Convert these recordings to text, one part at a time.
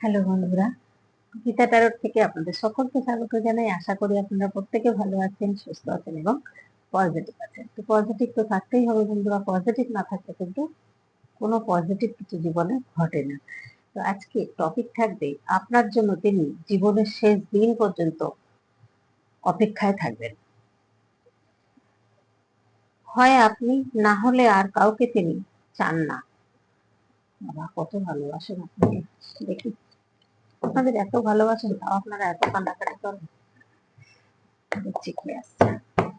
Hello বন্ধুরা, Gita tarot থেকে আপনাদের সকলকে স্বাগত জানাই। আশা করি আপনারা প্রত্যেকে ভালো আছেন, সুস্থ আছেন এবং পজিটিভ আছেন। তো পজিটিভ তো থাকতেই হবে বন্ধুরা পজিটিভ না থাকলে কিন্তু কোনো পজিটিভ কিছু জীবনে ঘটে না। তো আজকে টপিক থাকবে, আপনার জন্য তিনি জীবনের শেষ দিন পর্যন্ত অপেক্ষায় থাকবেন। হয় আপনি, না হলে আর কাউকে তিনি চান না। বাবা, কত ভালোবাসেন আপনাকে। দেখি। আপনাদের এত ভালোবাসেন, তাও আপনারা এত কান্নাকাটি করেন? দেখছি কি আসছে।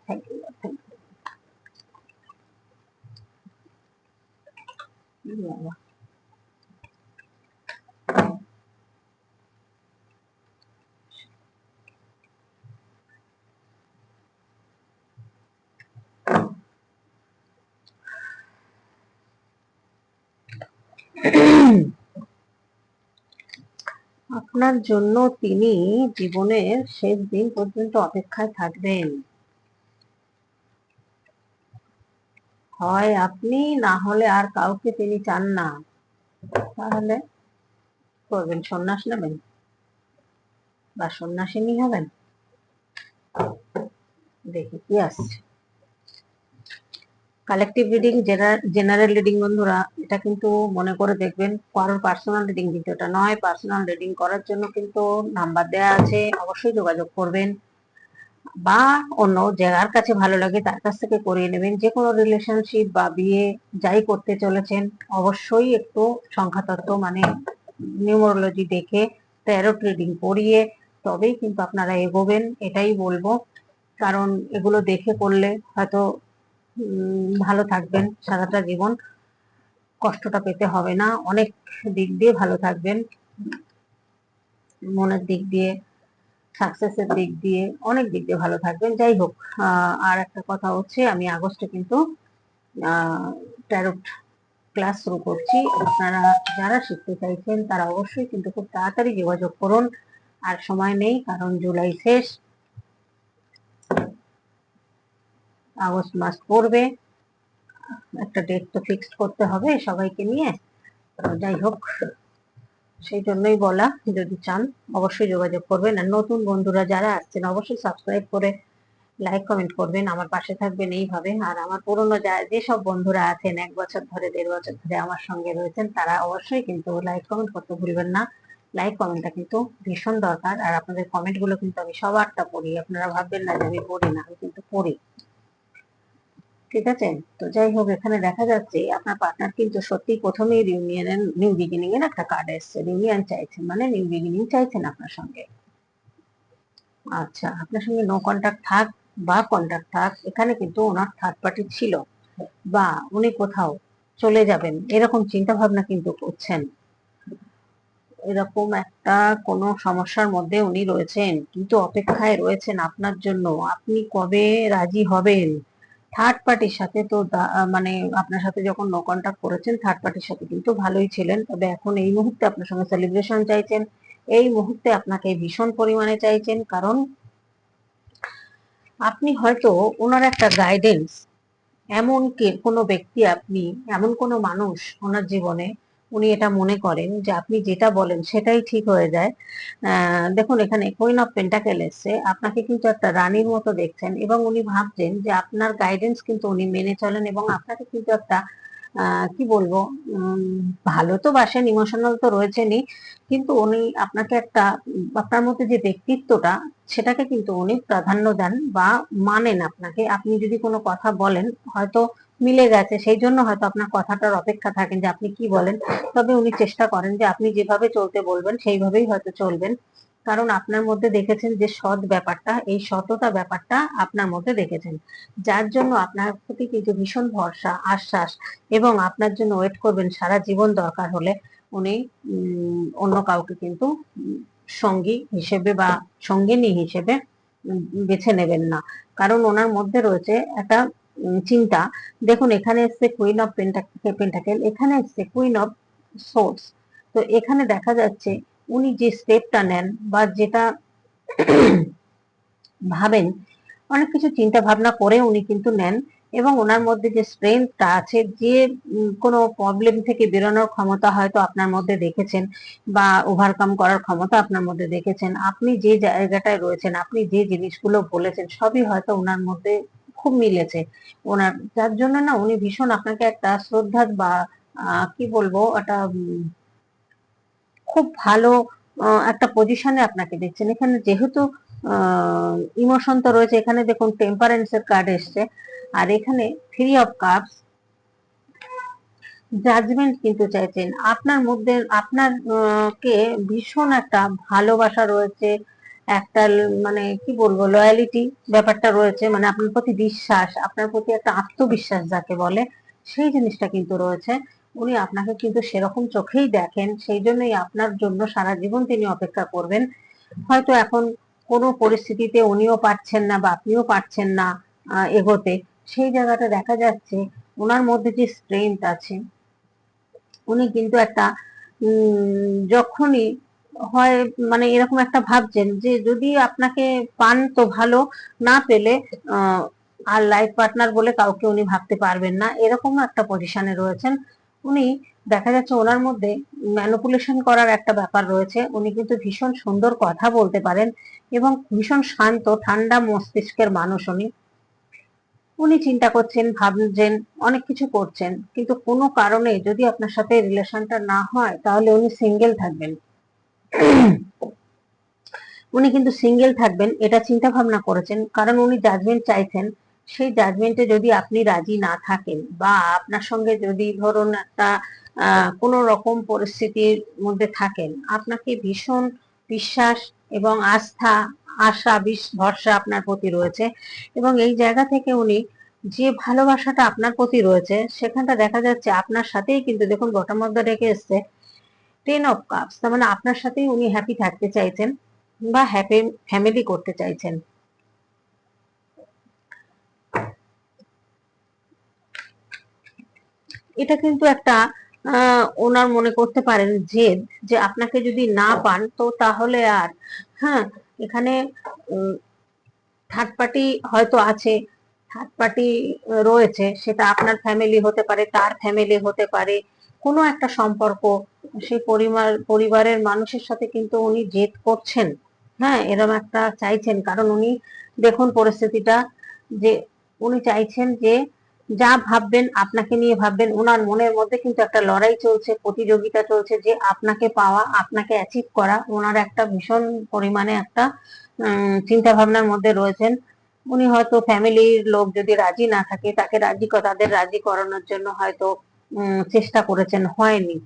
থ্যাংক ইউ থ্যাংক ইউ বাবা আপনার জন্য তিনি জীবনের শেষ দিন পর্যন্ত অপেক্ষায় থাকবেন। হয় আপনি, না হলে আর কাউকে তিনি চান না। তাহলে করবেন, সন্ন্যাস নেবেন বা সন্ন্যাসিনী হবেন। দেখি কি আসছে। কালেকটিভ রিডিং জেনারেল রিডিং বন্ধুরা, এটা কিন্তু মনে করে দেখবেন, কারোর পার্সোনাল রিডিং কিন্তু এটা নয়। পার্সোনাল রিডিং করার জন্য কিন্তু নাম্বার দেওয়া আছে, অবশ্যই যোগাযোগ করবেন। বা অন্য যার কাছে ভালো লাগে তার কাছ থেকে করিয়ে নেবেন। যে কোনো রিলেশনশিপ বা বিয়ে যাই করতে চলেছেন, অবশ্যই একটু সংখ্যাতত্ত্ব মানে নিউমোরোলজি দেখে ট্যারোট রিডিং করিয়ে তবেই কিন্তু আপনারা এগোবেন, এটাই বলব। কারণ এগুলো দেখে করলে হয়তো ভালো থাকবেন সারাটা জীবন। কষ্টটা পেতে হবে না। অনেক দিক দিয়ে ভালো থাকবেন। মনের দিক দিয়ে সাকসেসের দিক দিয়ে, অনেক দিক দিয়ে ভালো থাকবেন। যাই হোক আর একটা কথা হচ্ছে, আমি আগস্টে কিন্তু ট্যারোট ক্লাস শুরু করছি। আপনারা যারা শিখতে চাইছেন, তারা অবশ্যই কিন্তু খুব তাড়াতাড়ি যোগাযোগ করুন। আর সময় নেই, কারণ জুলাই শেষ। আগস্ট মাস পড়বে একটা ডেট তো ফিক্সড করতে হবে সবাইকে নিয়ে। যাই হোক, সেই জন্যই বলা, যদি চান অবশ্যই যোগাযোগ করবেন। আর নতুন বন্ধুরা যারা আসছেন, অবশ্যই সাবস্ক্রাইব করে লাইক কমেন্ট করবেন। আমার পাশে থাকবেন এইভাবে। আর আমার পুরনো যেসব বন্ধুরা আছেন, এক বছর ধরে, দেড় বছর ধরে আমার সঙ্গে রয়েছেন, তারা অবশ্যই কিন্তু লাইক কমেন্ট করতে ভুলবেন না। লাইক কমেন্টটা কিন্তু ভীষণ দরকার। আর আপনাদের কমেন্টগুলো কিন্তু আমি সবারটা পড়ি। আপনারা ভাববেন না যে আমি পড়ি না, আমি কিন্তু পড়ি। ঠিক আছে? তো যাই হোক এখানে দেখা যাচ্ছে আপনার পার্টনার কিন্তু সত্যি প্রথমেই রিউনিয়নের নিউ বিগিনিং এর একটা কার্ড এসছে। রিউনিয়ন চাইছেন মানে নিউ বিগিনিং চাইছেন আপনার সঙ্গে। আচ্ছা আপনার সঙ্গে নো কন্ট্যাক্ট থাক বা কন্ট্যাক্ট থাক, এখানে কিন্তু ওনার থার্ড পার্টি ছিল বা উনি কোথাও চলে যাবেন, এরকম চিন্তা ভাবনা কিন্তু করছেন। এরকম একটা কোনো সমস্যার মধ্যে উনি রয়েছেন, কিন্তু অপেক্ষায় রয়েছেন আপনার জন্য। আপনি কবে রাজি হবেন? থার্ড পার্টির সাথে তো মানে আপনার সাথে যখন নো কন্ট্যাক্ট করেছেন থার্ড পার্টির সাথে কিন্তু ভালোই ছিলেন। তবে এখন এই মুহূর্তে আপনার সঙ্গে সেলিব্রেশন চাইছেন। এই মুহূর্তে আপনাকে ভীষণ পরিমাণে চাইছেন, কারণ আপনি হয়তো ওনার একটা গাইডেন্স এমন কোনো ব্যক্তি আপনি, এমন কোনো মানুষ ওনার জীবনে উনি এটা মনে করেন যে আপনি যেটা বলেন সেটাই ঠিক হয়ে যায়। দেখুন, এখানে কুইন অফ পেন্টাকেল এসছে। আপনাকে কিন্তু একটা রানীর মতো দেখছেন এবং উনি ভাবছেন যে আপনার গাইডেন্স কিন্তু উনি মেনে চলেন এবং আপনাকে কিন্তু একটা কি বলব ভালো তো বাসেন ইমোশনাল তো রয়েছেনই, কিন্তু উনি আপনাকে একটা, আপনার মধ্যে যে ব্যক্তিত্বটা, সেটাকে কিন্তু উনি প্রাধান্য দেন বা মানেন আপনাকে। আপনি যদি কোনো কথা বলেন, হয়তো মিলে গেছে সেই জন্য হয়তো আপনার কথাটার অপেক্ষা থাকেন যে আপনি কি বলেন। তবে উনি চেষ্টা করেন যে আপনি যেভাবে চলতে বলবেন, সেইভাবেই হয়তো চলবেন। কারণ আপনার মধ্যে দেখেছেন যে সৎ ব্যাপারটা, এই সততা ব্যাপারটা আপনার মধ্যে দেখেছেন। যার জন্য আপনার প্রতি কিন্তু ভীষণ ভরসা, আশ্বাস এবং আপনার জন্য ওয়েট করবেন সারা জীবন দরকার হলে উনি অন্য কাউকে কিন্তু সঙ্গী হিসেবে বা সঙ্গিনী হিসেবে বেছে নেবেন না। কারণ ওনার মধ্যে রয়েছে একটা চিন্তা। দেখুন, এখানে এসছে কুইন অফ পেন্টাকেল এখানে এসছে কুইন অফ সোর্স তো এখানে দেখা যাচ্ছে, উনি যে স্টেপটা নেন বা যেটা ভাবেন, অনেক কিছু চিন্তা ভাবনা করে উনি কিন্তু নেন এবং ওনার মধ্যে যে স্ট্রেংথটা আছে, যে কোনো প্রবলেম থেকে বেরোনোর ক্ষমতা হয়তো আপনার মধ্যে দেখেছেন বা ওভারকাম করার ক্ষমতা আপনার মধ্যে দেখেছেন। আপনি যে জায়গাটায় রয়েছেন, আপনি যে জিনিসগুলো বলেছেন, সবই হয়তো ওনার মধ্যে খুব মিলেছে। ওনার, যার জন্য না উনি ভীষণ আপনাকে একটা শ্রদ্ধা বা কি বলব, একটা খুব ভালো একটা পজিশনে আপনাকে দেখছেন। এখানে যেহেতু ইমোশন তো রয়েছে, এখানে দেখুন টেম্পারেন্স এর কার্ড এসছে। আর এখানে থ্রি অফ কাপস জাজমেন্ট কিন্তু চাইছেন। আপনার মধ্যে, আপনার কে ভীষণ একটা ভালোবাসা রয়েছে একটা মানে কি বলব লয়ালিটি ব্যাপারটা রয়েছে। মানে আপনার প্রতি বিশ্বাস, আপনার প্রতি একটা আত্মবিশ্বাস যাকে বলে, সেই জিনিসটা কিন্তু রয়েছে। উনি আপনাকে কিন্তু সেরকম চোখেই দেখেন, সেই জন্যই আপনার জন্য সারা জীবন তিনি অপেক্ষা করবেন। হয়তো এখন কোনো পরিস্থিতিতে উনিও পারছেন না বা আপনিও পারছেন না এগোতে। সেই জায়গাটা দেখা যাচ্ছে ওনার মধ্যে যে স্ট্রেংথ আছে, উনি কিন্তু একটা যখনই হয় মানে এরকম একটা ভাবছেন যে যদি আপনাকে পান তো ভালো, না পেলে আর লাইফ পার্টনার বলে কাউকে উনি ভাবতে পারবেন না। এরকম একটা পজিশনে রয়েছেন। উনি দেখা যাচ্ছে ওনার মধ্যে ম্যানিপুলেশন করার একটা ব্যাপার রয়েছে। উনি কিন্তু ভীষণ সুন্দর কথা বলতে পারেন এবং ভীষণ শান্ত, ঠান্ডা মস্তিষ্কের মানুষ উনি। উনি চিন্তা করছেন, ভাবছেন, অনেক কিছু করছেন। কিন্তু কোনো কারণে যদি আপনার সাথে রিলেশনটা না হয়, তাহলে উনি সিঙ্গেল থাকবেন। উনি কিন্তু সিঙ্গেল থাকবেন, এটা চিন্তা ভাবনা করেছেন। কারণ উনি জাজমেন্ট চাইছেন, সেই জাজমেন্টে যদি আপনি রাজি না থাকেন বা আপনার সঙ্গে যদি ধরুন একটা কোনো রকম পরিস্থিতির মধ্যে থাকেন, আপনাকে ভীষণ বিশ্বাস এবং আস্থা, আশা, বিশ, ভরসা আপনার প্রতি রয়েছে। এবং এই জায়গা থেকে উনি যে ভালোবাসাটা আপনার প্রতি রয়েছে, সেখানটা দেখা যাচ্ছে আপনার সাথেই কিন্তু দেখুন অফ দ্য রেখে এসছে। টেন অফ কাপস তার মানে আপনার সাথেই উনি হ্যাপি থাকতে চাইছেন বা হ্যাপি ফ্যামিলি করতে চাইছেন। এটা কিন্তু একটা ওনার মনে করতে পারেন জেদ যে আপনাকে যদি না পান, তো তাহলে আর হ্যাঁ এখানে থার্ড পার্টি হয়তো আছে থার্ড পার্টি রয়েছে, সেটা আপনার ফ্যামিলি হতে পারে, তার ফ্যামিলি হতে পারে কোনো একটা সম্পর্ক সেই পরিবার পরিবারের মানুষের সাথে কিন্তু উনি জেদ করছেন। হ্যাঁ এরকম একটা চাইছেন। কারণ উনি দেখুন পরিস্থিতিটা যে উনি চাইছেন যে যা ভাববেন আপনাকে নিয়ে ভাববেন। ওনার মনের মধ্যে কিন্তু একটা লড়াই চলছে, প্রতিযোগিতা চলছে যে আপনাকে পাওয়া, আপনাকে অ্যাচিভ করা। ওনার একটা ভীষণ পরিমাণে একটা চিন্তা ভাবনার মধ্যে রয়েছেন। উনি হয়তো ফ্যামিলির লোক যদি রাজি না থাকে, তাকে রাজি তাদের রাজি করানোর জন্য হয়তো চেষ্টা করেছেন, হয়নি।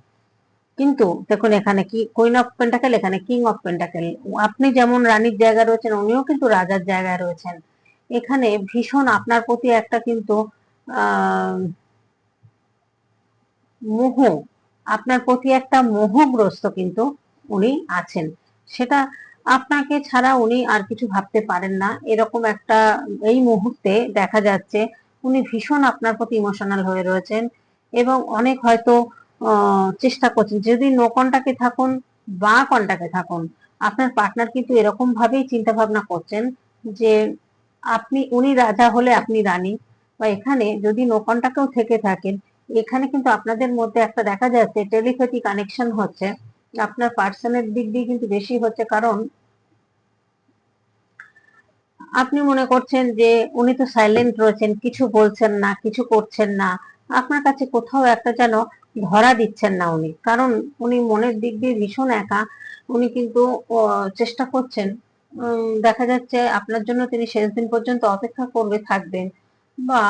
কিন্তু দেখুন, এখানে কি কুইন অফ পেন্টাকেল এখানে কিং অফ পেন্টাকেল আপনি যেমন রানীর জায়গায় রয়েছেন, উনিও কিন্তু রাজার জায়গায় রয়েছেন। এখানে ভীষণ আপনার প্রতি একটা কিন্তু মোহ, আপনার প্রতি একটা মোহগ্রস্ত কিন্তু উনি আছেন। সেটা আপনাকে ছাড়া উনি আর কিছু ভাবতে পারেন না। এরকম একটা, এই মুহূর্তে দেখা যাচ্ছে, উনি ভীষণ আপনার প্রতি ইমোশনাল হয়ে রয়েছেন। এবং অনেক হয়তো চেষ্টা করছেন। যদি নো কন্টাক্টে থাকুন বা কন্টাক্টে থাকুন, আপনার পার্টনার কিন্তু এরকম ভাবেই চিন্তা ভাবনা করছেন যে আপনি, উনি রাজা হলে আপনি রানী। বা এখানে যদি নো কন্টাক্টেও থেকে থাকেন, এখানে কিন্তু আপনাদের মধ্যে একটা দেখা যাচ্ছে টেলিপ্যাথি কানেকশন হচ্ছে। আপনার পার্সনের দিক দিয়ে কিন্তু বেশি হচ্ছে কারণ আপনি মনে করছেন যে উনি তো সাইলেন্ট রয়েছেন, কিছু বলছেন না, কিছু করছেন না। আপনার কাছে কোথাও একটা যেন ধরা দিচ্ছেন না উনি। কারণ উনি মনের দিক দিয়ে ভীষণ একা, উনি কিন্তু চেষ্টা করছেন। দেখা যাচ্ছে আপনার জন্য তিনি শেষ দিন পর্যন্ত অপেক্ষা করবে, থাকবেন। বা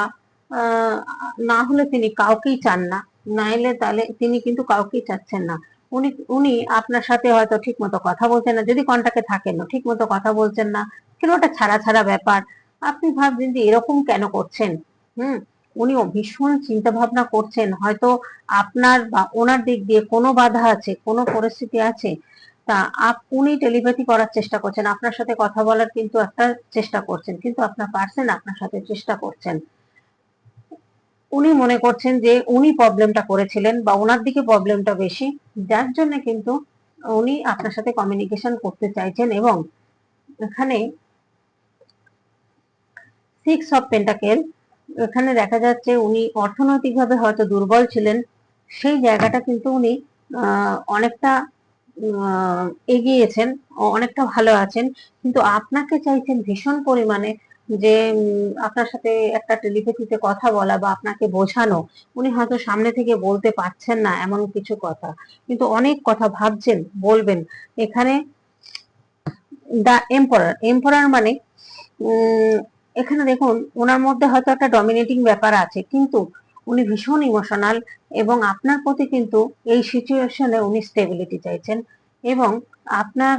না হলে তিনি কাউকেই চান না। নাইলে তাহলে তিনি কিন্তু কাউকেই চাচ্ছেন না। উনি উনি আপনার সাথে হয়তো ঠিক মতো কথা বলছেন না। যদি কন্টাক্টে থাকেন না ঠিক মতো কথা বলছেন না, কেন ওটা ছাড়া ছাড়া ব্যাপার? আপনি ভাবছেন যে এরকম কেন করছেন? হুম? উনি ভীষণ চিন্তা ভাবনা করছেন। হয়তো আপনার বা ওনার দিক দিয়ে কোনো বাধা আছে, কোনো পরিস্থিতি আছে, তা আপ- উনি টেলিপ্যাথি করার চেষ্টা করছেন। আপনার সাথে কথা বলার কিন্তু একটা চেষ্টা করছেন, কিন্তু আপনার পার্সন আপনার সাথে চেষ্টা করছেন। উনি মনে করছেন যে উনি প্রবলেমটা করেছিলেন বা ওনার দিকে প্রবলেমটা বেশি, যার জন্য কিন্তু উনি আপনার সাথে কমিউনিকেশন করতে চাইছেন এবং এখানে সিক্স অফ পেন্টাকেল এখানে দেখা যাচ্ছে উনি অর্থনৈতিকভাবে হয়তো দুর্বল ছিলেন। সেই জায়গাটা কিন্তু উনি অনেকটা এগিয়েছেন অনেকটা ভালো আছেন। কিন্তু আপনাকে চাইছেন ভীষণ পরিমাণে যে আপনার সাথে একটা টেলিপ্যাথিতে কথা বলা বা আপনাকে বোঝানো। উনি হয়তো সামনে থেকে বলতে পারছেন না এমন কিছু কথা। কিন্তু অনেক কথা ভাবছেন, বলবেন। এখানে, দা, এম্পরার এম্পরার মানে এখানে দেখুন, ওনার মধ্যে হয়তো একটা ডমিনেটিং ব্যাপার আছে, কিন্তু উনি ভীষণ ইমোশনাল এবং আপনার প্রতি কিন্তু এই সিচুয়েশনে উনি স্টেবিলিটি চাইছেন এবং আপনার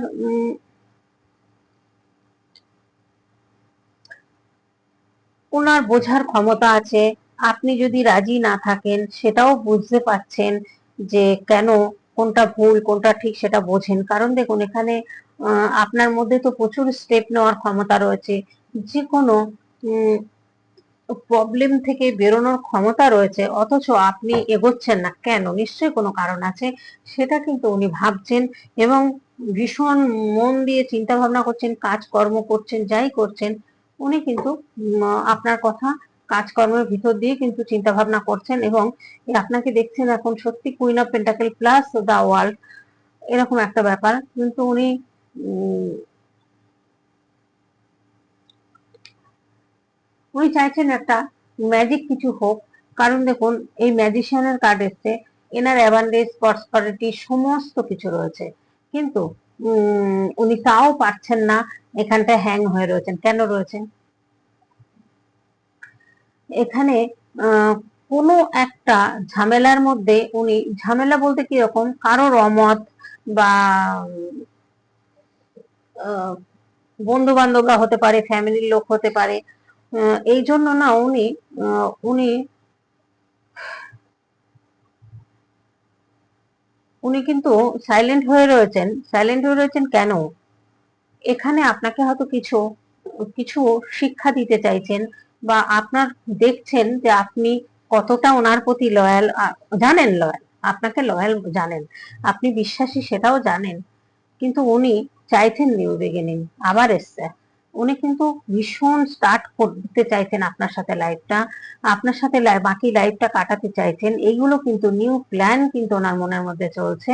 ওনার বোঝার ক্ষমতা আছে, আপনি যদি রাজি না থাকেন, সেটাও বুঝতে পারছেন যে কেন কোনটা ভুল, কোনটা ঠিক সেটা বোঝেন। কারণ দেখুন, এখানে আপনার মধ্যে তো প্রচুর স্টেপ নেওয়ার ক্ষমতা রয়েছে। যে কোনো প্রবলেম থেকে বেরোনোর ক্ষমতা রয়েছে, অথচ আপনি এগোচ্ছেন না। কেন? নিশ্চয়ই কোনো কারণ আছে, সেটা কিন্তু উনি ভাবছেন এবং ভীষণ মন দিয়ে চিন্তা ভাবনা করছেন, কাজকর্ম করছেন, যাই করছেন, উনি কিন্তু আপনার কথা কাজকর্মের ভিতর দিয়ে কিন্তু চিন্তা ভাবনা করছেন এবং আপনাকে দেখছেন এখন সত্যি queen of pentacle plus the world এরকম একটা ব্যাপার। কিন্তু উনি উনি চাইছেন একটা ম্যাজিক কিছু হোক। কারণ দেখুন, এই ম্যাজিশিয়ানের কার্ড এসছে, এনার অ্যাবান্ডেন্স প্রসপারিটি সমস্ত কিছু রয়েছে। কিন্তু উনি তাও পারছেন না, এখানটায় হ্যাং হয়ে রয়েছেন। কেন রয়েছেন? এখানে কোনো একটা ঝামেলার মধ্যে উনি, ঝামেলা বলতে কি রকম? কারোর অমত বা বন্ধু বান্ধবরা হতে পারে ফ্যামিলির লোক হতে পারে এই জন্য না উনি উনি উনি কিন্তু সাইলেন্ট হয়ে রয়েছেন। সাইলেন্ট হয়ে রয়েছেন কেন? এখানে আপনাকে হয়তো কিছু কিছু শিক্ষা দিতে চাইছেন বা আপনার দেখছেন যে আপনি কতটা ওনার প্রতি লয়াল জানেন লয়াল আপনাকে লয়াল জানেন, আপনি বিশ্বাসী সেটাও জানেন। কিন্তু উনি চাইছেন নিউ বিগিনিং আবার এসছে। উনি কিন্তু ভীষণ স্টার্ট করতে চাইছেন আপনার সাথে লাইফটা আপনার সাথে বাকি লাইফটা কাটাতে চাইছেন এইগুলো কিন্তু নিউ প্ল্যান কিন্তু ওনার মনের মধ্যে চলছে।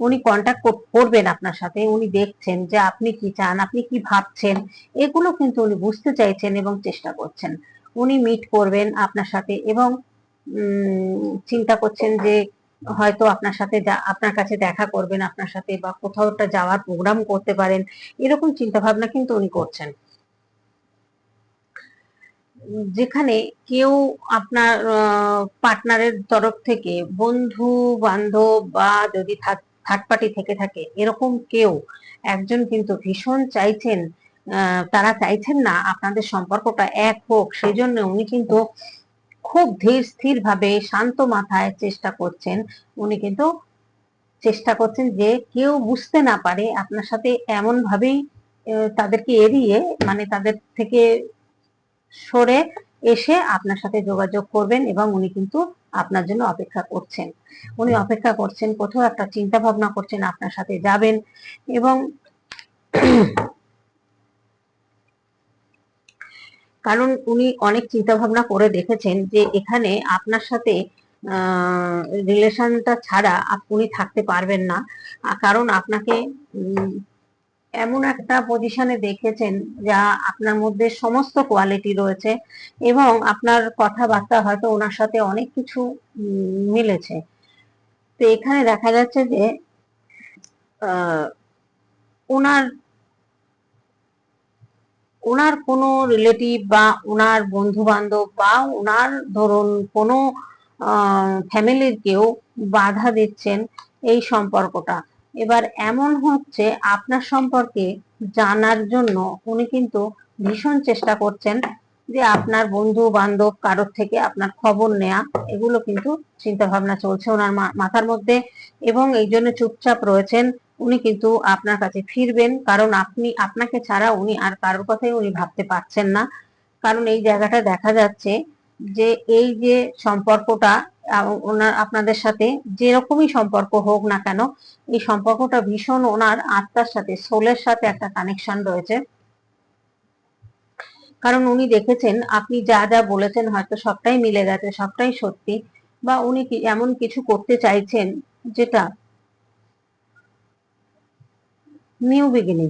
উনি কন্ট্যাক্ট করবেন আপনার সাথে, উনি দেখছেন যে আপনি কি চান, আপনি কি ভাবছেন, এগুলো কিন্তু উনি বুঝতে চাইছেন এবং চেষ্টা করছেন। উনি মিট করবেন আপনার সাথে এবং চিন্তা করছেন যে হয়তো আপনার সাথে আপনার কাছে দেখা করবেন, আপনার সাথে বা কোথাও একটা যাওয়ার প্রোগ্রাম করতে পারেন, এরকম চিন্তা ভাবনা কিন্তু উনি করছেন। যেখানে কেউ আপনার পার্টনারের তরফ থেকে, বন্ধু, বান্ধব বা যদি থার্ড পার্টি থেকে থাকে, এরকম কেউ একজন কিন্তু ভীষণ চাইছেন তারা চাইছেন না আপনাদের সম্পর্কটা এক হোক সেই জন্য উনি কিন্তু খুব ধীর স্থির ভাবে শান্ত মাথায় চেষ্টা করছেন। উনি কিন্তু চেষ্টা করছেন যে কেউ বুঝতে না পারে আপনার সাথে এমন ভাবেই তাদেরকে এড়িয়ে মানে তাদের থেকে সরে এসে আপনার সাথে যোগাযোগ করবেন এবং উনি কিন্তু আপনার জন্য অপেক্ষা করছেন। উনি অপেক্ষা করছেন কোথাও একটা চিন্তা ভাবনা করছেন, আপনার সাথে যাবেন এবং কারণ উনি অনেক চিন্তা ভাবনা করে দেখেছেন যে এখানে আপনার সাথে রিলেশনটা ছাড়া উনি থাকতে পারবেন না। কারণ আপনাকে এমন একটা পজিশনে দেখেছেন যা আপনার মধ্যে সমস্ত কোয়ালিটি রয়েছে এবং আপনার কথাবার্তা হয়তো ওনার সাথে অনেক কিছু মিলেছে। তো এখানে দেখা যাচ্ছে যে ওনার ওনার কোনো রিলেটিভ বা ওনার বন্ধু বান্ধব বা ওনার ধরুন কোনো ফ্যামিলির কেউ বাধা দিচ্ছেন এই সম্পর্কটা। এবার এমন হচ্ছে আপনার সম্পর্কে জানার জন্য উনি কিন্তু ভীষণ চেষ্টা করছেন যে আপনার বন্ধু বান্ধব কারোর থেকে আপনার খবর নেয়া, এগুলো কিন্তু চিন্তা ভাবনা চলছে ওনার মাথার মধ্যে এবং এই জন্য চুপচাপ রয়েছেন। উনি কিন্তু আপনার কাছে ফিরবেন। কারণ আপনি, আপনাকে ছাড়া উনি আর কারোর কথাই উনি ভাবতে পারছেন না। কারণ এই জায়গাটা দেখা যাচ্ছে যে এই যে সম্পর্কটা ওনার, আপনাদের সাথে যেরকমই সম্পর্ক হোক না কেন, এই সম্পর্কটা ভীষণ ওনার আত্মার সাথে সোলের সাথে একটা কানেকশন রয়েছে। কারণ উনি দেখেছেন, আপনি যা যা বলেছেন হয়তো সবটাই মিলে গেছে, সবটাই সত্যি। বা উনি এমন কিছু করতে চাইছেন যেটা নিউ বিগিনিং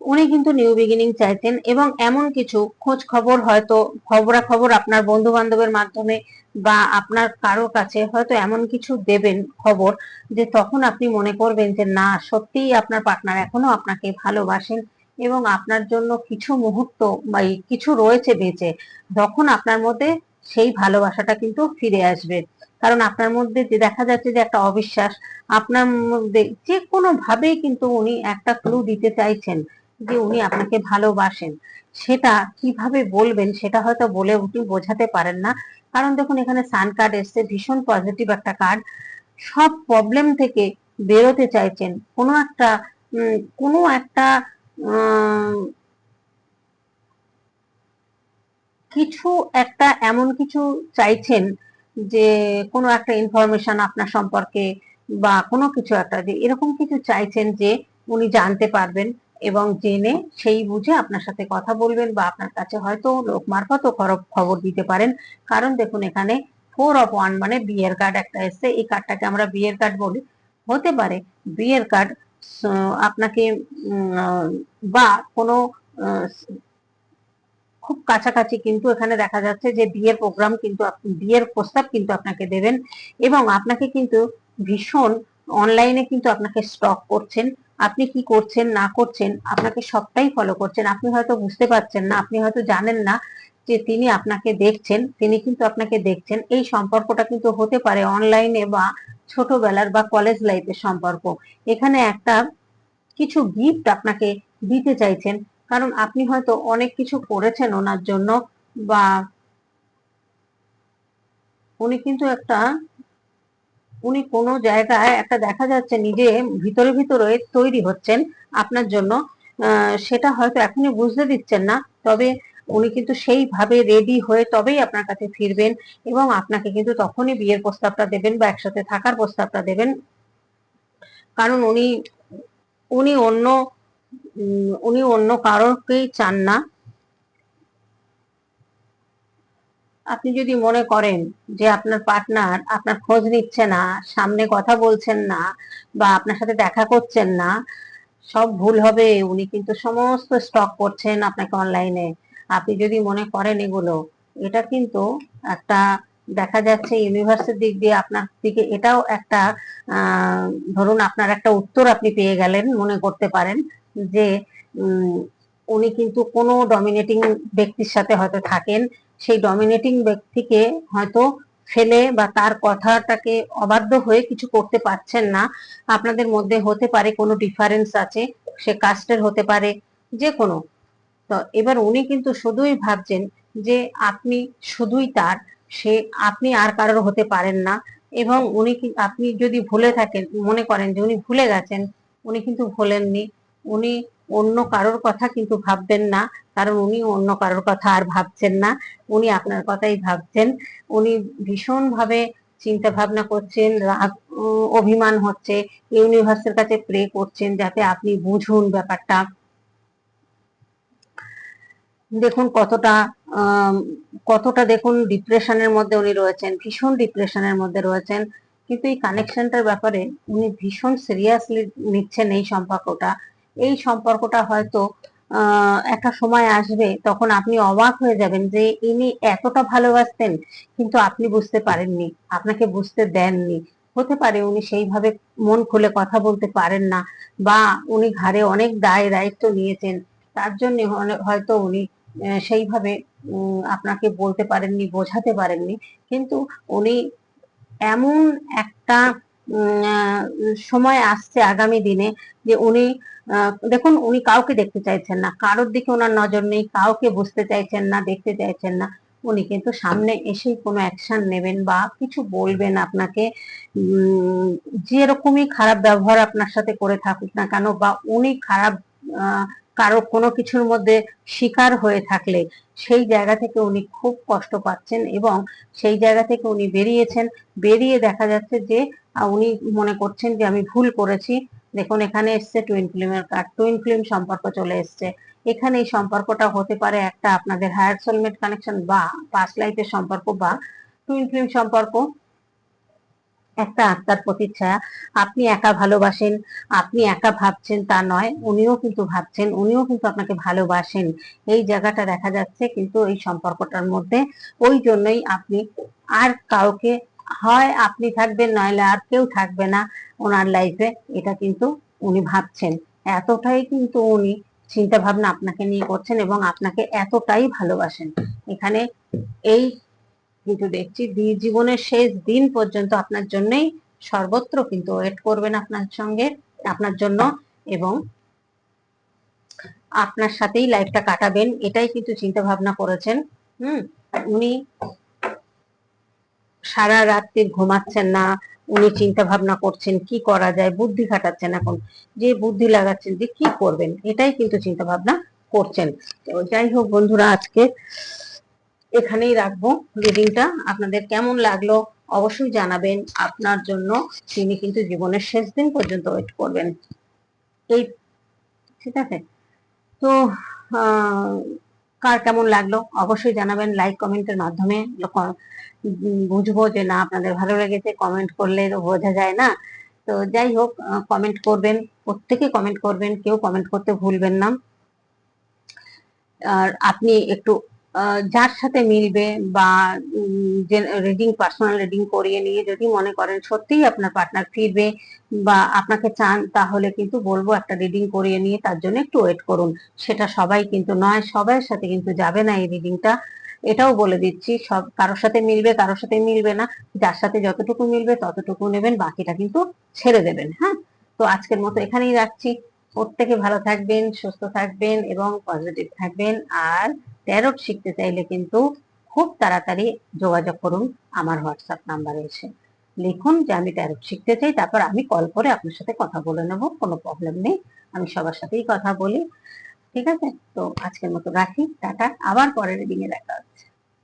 উনি কিন্তু নিউ বিগিনিং চাইতেন এবং এমন কিছু খোঁজ খবর হয়তো খবরা খবর আপনার বন্ধু বান্ধবের মাধ্যমে বা আপনার কারও কাছে হয়তো এমন কিছু দেবেন খবর যে তখন আপনি মনে করবেন যে না, সত্যিই আপনার পার্টনার এখনও আপনাকে ভালোবাসেন এবং আপনার জন্য কিছু মুহূর্ত বা কিছু রয়েছে বেঁচে। তখন আপনার মধ্যে সেই ভালোবাসাটা কিন্তু ফিরে আসবে। কারণ আপনার মধ্যে যে দেখা যাচ্ছে যে একটা অবিশ্বাস, আপনার মধ্যে যে কোনো ভাবেই কিন্তু উনি একটা ক্লু দিতে চাইছেন যে উনি আপনাকে ভালোবাসেন। সেটা কীভাবে বলবেন সেটা হয়তো বলে উনি বোঝাতে পারেন না। কারণ দেখুন, এখানে সান কার্ড এসছে, ভীষণ পজিটিভ একটা কার্ড। সব প্রবলেম থেকে বেরোতে চাইছেন। কোনো একটা কোনো একটা কিছু একটা এমন কিছু চাইছেন যে কোনো একটা ইনফরমেশন আপনার সম্পর্কে বা কোনো কিছু একটা যে এরকম কিছু চাইছেন যে উনি জানতে পারবেন এবং জেনে সেই বুঝে আপনার সাথে কথা বলবেন বা আপনার কাছে হয়তো লোক মারফতও খবর দিতে পারেন। কারণ দেখুন এখানে ফোর অফ ওয়ান মানে বিয়ের কার্ড একটা এসছে। এই কার্ডটাকে আমরা বিয়ের কার্ড বলি। হতে পারে বিয়ের কার্ড আপনাকে বা কোনো খুব কাছাকাছি কিন্তু এখানে দেখা যাচ্ছে যে বিয়ের প্রোগ্রাম কিন্তু বিয়ের প্রস্তাব কিন্তু আপনাকে দেবেন এবং আপনাকে কিন্তু ভীষণ অনলাইনে কিন্তু আপনাকে স্টক করছেন। আপনি কি করছেন, না করছেন, আপনাকে সবটাই ফলো করছেন। আপনি হয়তো বুঝতে পারছেন না, আপনি হয়তো জানেন না যে তিনি আপনাকে দেখছেন, তিনি কিন্তু আপনাকে দেখছেন। এই সম্পর্কটা কিন্তু হতে পারে অনলাইনে বা ছোটবেলার বা কলেজ লাইফের সম্পর্ক। এখানে একটা কিছু গিফট আপনাকে দিতে চাইছেন। কারণ আপনি হয়তো অনেক কিছু করেছেন ওনার জন্য বা উনি কিন্তু একটা, উনি কোনো জায়গায় একটা দেখা যাচ্ছে নিজে ভিতরে ভিতরে তৈরি হচ্ছেন আপনার জন্য। সেটা হয়তো এখনই বুঝতে দিচ্ছেন না, তবে উনি কিন্তু সেইভাবে রেডি হয়ে তবেই আপনার কাছে ফিরবেন এবং আপনাকে কিন্তু তখনই বিয়ের প্রস্তাবটা দেবেন বা একসাথে থাকার প্রস্তাবটা দেবেন। কারণ উনি উনি অন্য উনি অন্য কারোকেই চান না। আপনি যদি মনে করেন যে আপনার পার্টনার আপনার খোঁজ নিচ্ছে না, সামনে কথা বলছেন না বা আপনার সাথে দেখা করছেন না, সব ভুল হবে। উনি কিন্তু সমস্ত স্টক করছেন আপনাকে অনলাইনে আপনি যদি মনে করেন এগুলো, এটা কিন্তু একটা দেখা যাচ্ছে ইউনিভার্সের দিক দিয়ে আপনার দিকে এটাও একটা ধরুন আপনার একটা উত্তর আপনি পেয়ে গেলেন, মনে করতে পারেন। যে উনি কিন্তু কোনো ডমিনেটিং ব্যক্তির সাথে হয়তো থাকেন। সেই ডমিনেটিং ব্যক্তিকে হয়তো ফেলে বা তার কথাটাকে অবাধ্য হয়ে কিছু করতে পারছেন না। আপনাদের মধ্যে হতে পারে কোনো ডিফারেন্স আছে, সে কাস্টের হতে পারে, যে কোনো। তো এবার উনি কিন্তু শুধুই ভাবছেন যে, আপনি শুধুই তার, সে, আপনি আর কারোর হতে পারেন না। এবং উনি আপনি যদি ভুলে থাকেন, মনে করেন যে উনি ভুলে গেছেন, উনি কিন্তু ভোলেননি। উনি অন্য কারোর কথা কিন্তু ভাববেন না, কারণ উনি অন্য কারোর কথা আর ভাবছেন না। উনি আপনার কথাই ভাবছেন। উনি ভীষণ ভাবে চিন্তা ভাবনা করছেন, রাগ অভিমান হচ্ছে, ইউনিভার্সের কাছে প্রে করছেন যাতে আপনি বুঝুন ব্যাপারটা। দেখুন কতটা কতটা দেখুন ডিপ্রেশনের মধ্যে উনি রয়েছেন, ভীষণ ডিপ্রেশনের মধ্যে রয়েছেন। কিন্তু এই কানেকশনটার ব্যাপারে উনি ভীষণ সিরিয়াসলি নিচ্ছেন এই সম্পর্কটা। এই সম্পর্কটা হয়তো একটা সময় আসবে তখন আপনি অবাক হয়ে যাবেন যে ইনি এতটা ভালোবাসতেন কিন্তু আপনি বুঝতে পারেননি, আপনাকে বুঝতে দেননি। হতে পারে উনি সেইভাবে মন খুলে কথা বলতে পারেন না বা উনি ঘাড়ে অনেক দায় দায়িত্ব নিয়েছেন, তার জন্য হয়তো উনি সেইভাবে আপনাকে বলতে পারেননি, বোঝাতে পারেননি। কিন্তু উনি এমন একটা সময় আসছে আগামী দিনে যে উনি দেখুন, উনি কাউকে দেখতে চাইছেন না। কারোর দিকে ওনার নজর নেই, কাউকে বুঝতে চাইছেন না, দেখতে চাইছেন না। উনি কিন্তু সামনে এসেই কোনো অ্যাকশন নেবেন বা কিছু বলবেন আপনাকে। যেরকমই খারাপ ব্যবহার আপনার সাথে করে থাকুক না কেন বা উনি খারাপ কারও কোনো কিছুর মধ্যে শিকার হয়ে থাকলে সেই জায়গা থেকে উনি খুব কষ্ট পাচ্ছেন এবং সেই জায়গা থেকে উনি বেরিয়েছেন। বেরিয়ে দেখা যাচ্ছে যে উনি মনে করছেন যে আমি ভুল করেছি। দেখুন, এখানে এসছে টুইন ফিল্মের কার্ড। টুইন ফিল্ম সম্পর্ক চলে এসছে। এখানে এই সম্পর্কটা হতে পারে একটা আপনাদের হায়ার সোলমেট কানেকশন বা পাস্ট লাইফের সম্পর্ক বা টুইন ফিল্ম সম্পর্ক। একটা আত্মার প্রতিচ্ছায়া। আপনি একা ভালোবাসেন, আপনি একা ভাবছেন তা নয়, উনিও কিন্তু ভাবছেন, উনিও কিন্তু আপনাকে ভালোবাসেন। এই জায়গাটা দেখা যাচ্ছে কিন্তু এই সম্পর্কটার মধ্যে। ওই জন্যই আপনি আর কাউকে হয় আপনি থাকবেন, নইলে আর কেউ থাকবে না ওনার লাইফে এটা কিন্তু উনি ভাবছেন। এতটাই কিন্তু উনি চিন্তা ভাবনা আপনাকে নিয়ে করছেন এবং আপনাকে এতটাই ভালোবাসেন। এখানে এই কিন্তু দেখছি জীবনের শেষ দিন পর্যন্ত আপনার জন্যই সর্বত্র কিন্তু ওয়েট করবেন আপনার সঙ্গে, আপনার জন্য এবং আপনার সাথেই লাইফটা কাটাবেন। এটাই কিন্তু চিন্তা ভাবনা করেছেন। হুম, উনি সারা রাত্রি ঘুমাচ্ছেন না, উনি চিন্তা ভাবনা করছেন কি করা যায়, বুদ্ধি খাটাচ্ছেন এখন, যে বুদ্ধি লাগাচ্ছেন যে কি করবেন, এটাই কিন্তু চিন্তা ভাবনা করছেন। যাই হোক বন্ধুরা, আজকে এখানেই রাখব রিডিংটা আপনাদের কেমন লাগল অবশ্যই জানাবেন। আপনার জন্য তিনি কিন্তু জীবনের শেষ দিন পর্যন্ত ওয়েট করবেন। এই, ঠিক আছে? তো কার কেমন লাগল? অবশ্যই জানাবেন লাইক কমেন্টের মাধ্যমে। বুঝব যে না, আপনাদের ভালো লেগেছে কমেন্ট করলে বোঝা যায় না। তো যাই হোক কমেন্ট করবেন, প্রত্যেকে কমেন্ট করবেন, কেউ কমেন্ট করতে ভুলবেন না। আর আপনি একটু যার সাথে মিলবে বা রিডিং পার্সোনাল রিডিং করিয়ে নিয়ে যদি মনে করেন সত্যিই আপনার পার্টনার ফিরবে বা আপনাকে চান, তাহলে কিন্তু বলব একটা রিডিং করিয়ে নিয়ে তার জন্য একটু ওয়েট করুন। সেটা সবাই কিন্তু নয় সবার সাথে কিন্তু যাবে না এই রিডিংটা এটাও বলে দিচ্ছি, সব কারোর সাথে মিলবে, কারোর সাথে মিলবে না। যার সাথে যতটুকু মিলবে ততটুকু নেবেন, বাকিটা কিন্তু ছেড়ে দেবেন হ্যাঁ? তো আজকের মতো এখানেই রাখছি। প্রত্যেকে ভালো থাকবেন, সুস্থ থাকবেন এবং পজিটিভ থাকবেন। আর ট্যারোট শিখতে চাইলে কিন্তু খুব তাড়াতাড়ি যোগাযোগ করুন, আমার হোয়াটসঅ্যাপ নাম্বারে এসে। লিখুন যে আমি ট্যারোট শিখতে চাই, তারপর আমি কল করে আপনার সাথে কথা বলে নেব, কোনো প্রবলেম নেই, আমি সবার সাথেই কথা বলি। ঠিক আছে? তো আজকের মতো রাখি, টাটা, আবার পরের দিনে দেখা হচ্ছে।